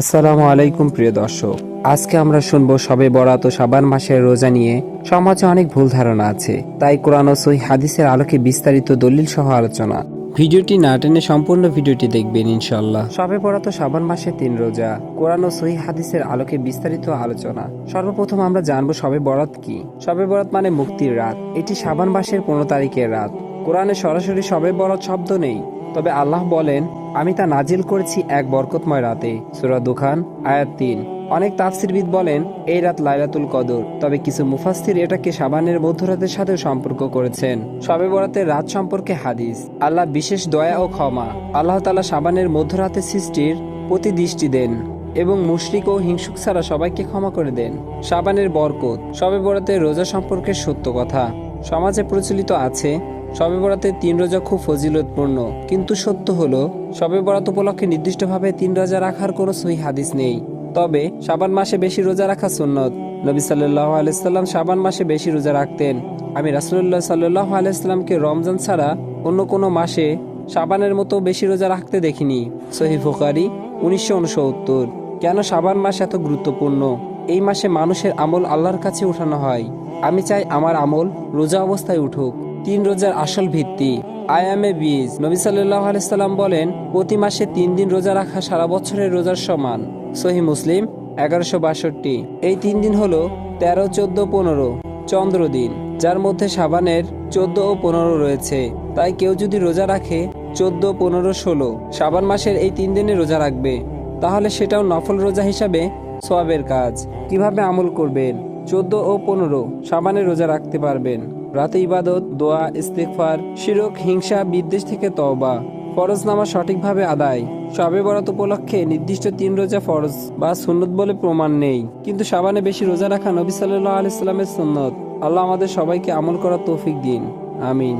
আসসালামু আলাইকুম, প্রিয় দর্শক। আজকে আমরা শুনব সবে বরাত ও সাবান মাসের রোজা নিয়ে সমাজে অনেক ভুল ধারণা আছে। তাই কোরআন সহি হাদিসের আলোকে বিস্তারিত দলিল সহ আলোচনা। ভিডিওটি না টেনে সম্পূর্ণ ভিডিওটি দেখবেন ইনশাল্লাহ সবে বরাত সাবান মাসের তিন রোজা, কোরআন ও সহি হাদিসের আলোকে বিস্তারিত আলোচনা। সর্বপ্রথম আমরা জানব সবে বরাত কি। সবে বরাত মানে মুক্তির রাত। এটি সাবান মাসের পনেরো তারিখের রাত। কোরআনে সরাসরি সবে বরাত শব্দ নেই। তবে আল্লাহ বলেন, আমি তা নাজিল করেছি এক বরকতময় রাতে। সুরা দুখান, আয়াত তিন। অনেক তাফসিরবিদ বলেন, এই রাত লাইলাতুল কদর। তবে কিছু মুফাস্তির এটাকে সাবানের মধ্যরাতের সাথে সম্পর্ক করেছেন। সবে বরাতের রাত সম্পর্কে হাদিস। আল্লাহ বিশেষ দয়া ও ক্ষমা। আল্লাহ তালা সাবানের মধ্যরাতে সৃষ্টির প্রতি দৃষ্টি দেন এবং মুশরিক ও হিংসুক ছাড়া সবাইকে ক্ষমা করে দেন। সাবানের বরকত। সবে বরাতের রোজা সম্পর্কে সত্য কথা। সমাজে প্রচলিত আছে সবে বরাতে তিন রোজা খুব ফজিলতপূর্ণ। কিন্তু সত্য হলো, সবে বরাত উপলক্ষে নির্দিষ্টভাবে তিন রোজা রাখার কোনো সহি হাদিস নেই। তবে সাবান মাসে বেশি রোজা রাখা সুন্নত। নবী সাল্লাহ আলাইসাল্লাম সাবান মাসে বেশি রোজা রাখতেন। আমি রাসুল্লাহ সাল্লাহ আলাইসাল্লামকে রমজান ছাড়া অন্য কোনো মাসে সাবানের মতো বেশি রোজা রাখতে দেখিনি। সহি ফুকারি উনিশশো উনসত্তর। কেন সাবান মাস এত গুরুত্বপূর্ণ? এই মাসে মানুষের আমল আল্লাহর কাছে উঠানো হয়। আমি চাই আমার আমল রোজা অবস্থায় উঠুক। তিন রোজার আসল ভিত্তি। আয়ামে বীজ নবী সাল্লাহ আলাইসাল্লাম বলেন, প্রতি মাসে তিন দিন রোজা রাখা সারা বছরের রোজার সমান। সহি মুসলিম, এগারোশো বাষট্টি। এই তিন দিন হলো তেরো, চোদ্দ, পনেরো, চন্দ্র দিন, যার মধ্যে সাবানের চোদ্দ ও পনেরো রয়েছে। তাই কেউ যদি রোজা রাখে, চোদ্দ, পনেরো, ষোলো, সাবান মাসের এই তিন দিনে রোজা রাখবে। তাহলে সেটাও নফল রোজা হিসাবে সোয়াবের কাজ। কীভাবে আমল করবেন? চোদ্দ ও পনেরো, সাবানে রোজা রাখতে পারবেন। রাতে ইবাদত, দোয়া ইস্তেকফার শিরক, হিংসা, বিদ্বেষ থেকে তওবা। ফরজ নামা সঠিকভাবে আদায়। সবে বরাত উপলক্ষে নির্দিষ্ট তিন রোজা ফরজ বা সুন্নত বলে প্রমাণ নেই। কিন্তু সাবানে বেশি রোজা রাখা নবী সাল্লাহ আলাইস্লামের সুন্নত। আল্লাহ আমাদের সবাইকে আমল করার তৌফিক দিন। আমিন।